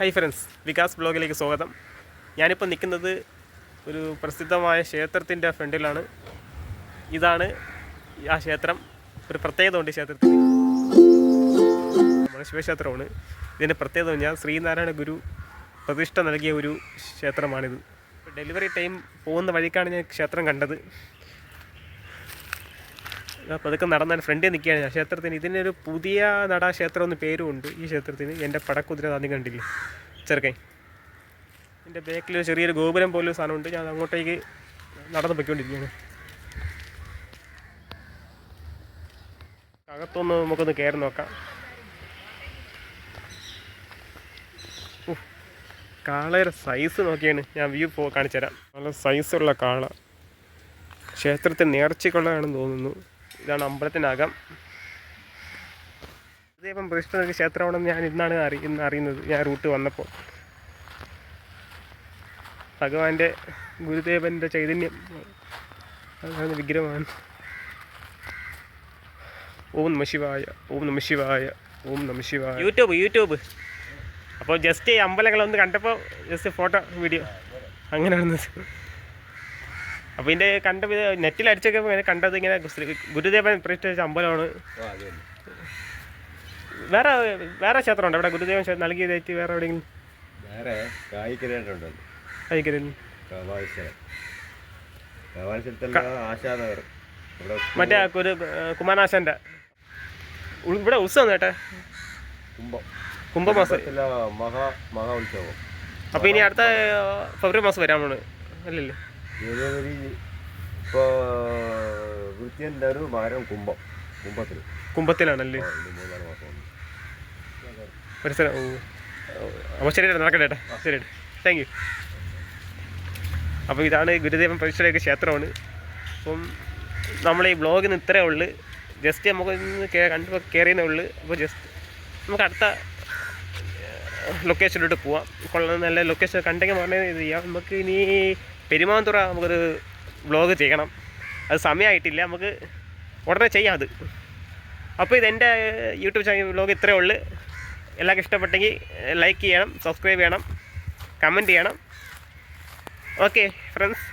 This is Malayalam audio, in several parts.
ഹായ് ഫ്രണ്ട്സ് വികാസ് ബ്ലോഗിലേക്ക് സ്വാഗതം. ഞാനിപ്പോൾ നിൽക്കുന്നത് ഒരു പ്രസിദ്ധമായ ക്ഷേത്രത്തിന്റെ ഫ്രണ്ടിലാണ്. ഇതാണ് ആ ക്ഷേത്രം ഒരു പ്രത്യേകത ഉണ്ട് ക്ഷേത്രത്തിൽ. നമ്മുടെ ശിവക്ഷേത്രമാണ്. ഇതിന്റെ പ്രത്യേകത ഞാൻ ശ്രീനാരായണ ഗുരു പ്രതിഷ്ഠ നൽകിയ ഒരു ക്ഷേത്രമാണിത്. ഡെലിവറി ടൈം പോകുന്ന വഴിക്കാണ് ഞാൻ ക്ഷേത്രം കണ്ടത്. അപ്പോൾ അതൊക്കെ നടന്നാൽ ഫ്രണ്ടിൽ നിൽക്കുകയാണ് ഞാൻ ക്ഷേത്രത്തിന് ഇതിനൊരു പുതിയ നട ക്ഷേത്രം എന്ന് പേരും ഉണ്ട് ഈ ക്ഷേത്രത്തിന്. എന്റെ പടക്കുതിര ആദ്യം കണ്ടില്ലേ? ചെറുക്കൻ. എന്റെ ബാക്കിൽ ഒരു ചെറിയൊരു ഗോപുരം പോലൊരു സാധനമുണ്ട്. ഞാൻ അങ്ങോട്ടേക്ക് നടന്ന് പൊയ്ക്കൊണ്ടിരിക്കുകയാണ്. അകത്തൊന്ന് നമുക്കൊന്ന് കയറി നോക്കാം. കാളയുടെ സൈസ് നോക്കിയാണ് ഞാൻ വ്യൂ പോ കാണിച്ചു തരാം നല്ല സൈസുള്ള കാള. ക്ഷേത്രത്തിൽ നേർച്ചക്കുള്ളതാണെന്ന് തോന്നുന്നു. ഇതാണ് അമ്പലത്തിനകം. ഇതേപ്പം പ്രതിഷ്ഠ ക്ഷേത്രമാണെന്ന് ഞാൻ ഇന്നാണ് അറി ഇന്ന് അറിയുന്നത്. ഞാൻ റൂട്ട് വന്നപ്പോൾ. ഭഗവാന്റെ ഗുരുദേവന്റെ ചൈതന്യം. അതാണ് വിഗ്രഹമാണ്. ഓം നമ ശിവായ ഓം നമ ശിവായ ഓം നമ ശിവായ. YouTube YouTube. അപ്പോൾ ജസ്റ്റ് ഈ അമ്പലങ്ങളൊന്ന് കണ്ടപ്പോൾ ജസ്റ്റ് ഫോട്ടോ വീഡിയോ. അങ്ങനെയാണ് അപ്പോൾ ഇതിന്റെ കണ്ട നെറ്റിൽ അടിച്ചൊക്കെ ഇങ്ങനെ കണ്ടത് ഇങ്ങനെ ഗുരുദേവൻ പ്രതിഷ്ഠിച്ച അമ്പലമാണ്. വേറെ വേറെ ക്ഷേത്രമുണ്ട്? അവിടെ ഗുരുദേവൻ നൽകിയതായിട്ട് വേറെ എവിടെയെങ്കിലും? വേറെ ആശാനഗർ. ഇവിടെ മറ്റേ കുമാരനാശന്റെ. ഒരു കുമാരനാശാന്റെ ഇവിടെ ഉത്സവം കേട്ടെ കുംഭം. കുംഭമാസം അപ്പൊ മഹാ മഹാ ഉത്സവം. അപ്പോൾ ഇനി അടുത്ത ഫെബ്രുവരി മാസം വരാമാണ് അല്ലല്ലേ? ജനുവരി ഇപ്പോൾ വൃത്യന്റെ ഒരു മകരം കുംഭം. കുംഭത്തിൽ കുംഭത്തിലാണല്ലേ? മൂന്നാൽ മാസം ഒരു സ്ഥലം ഓ. അപ്പോൾ ശരി നടക്കട്ടെ ചേട്ടാ. ശരി താങ്ക് യു അപ്പോൾ ഇതാണ് ഗുരുദേവൻ പ്രതിഷ്ഠയുടെ ക്ഷേത്രമാണ്. അപ്പം നമ്മൾ ഈ ബ്ലോഗിന് ഇത്രയേ ഉള്ളൂ. ജസ്റ്റ് നമുക്ക് കണ്ടു കയറിയതേ ഉള്ളൂ. അപ്പോൾ ജസ്റ്റ് നമുക്ക് അടുത്ത ലൊക്കേഷനിലോട്ട് പോവാം. കൊള്ള. നല്ല ലൊക്കേഷൻ കണ്ടെങ്കിൽ മാത്രമേ ഇത് ചെയ്യാം. നമുക്ക് ഇനി പെരുമാതുറ നമുക്കൊരു വ്ളോഗ് ചെയ്യണം. അത് സമയമായിട്ടില്ല. നമുക്ക് ഉടനെ ചെയ്യാം അത്. അപ്പോൾ ഇതെന്റെ യൂട്യൂബ് ചാനൽ വ്ളോഗ് ഇത്രയേ ഉള്ളൂ. എല്ലാവർക്കും ഇഷ്ടപ്പെട്ടെങ്കിൽ ലൈക്ക് ചെയ്യണം സബ്സ്ക്രൈബ് ചെയ്യണം കമന്റ് ചെയ്യണം. Okay friends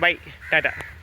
bye Tata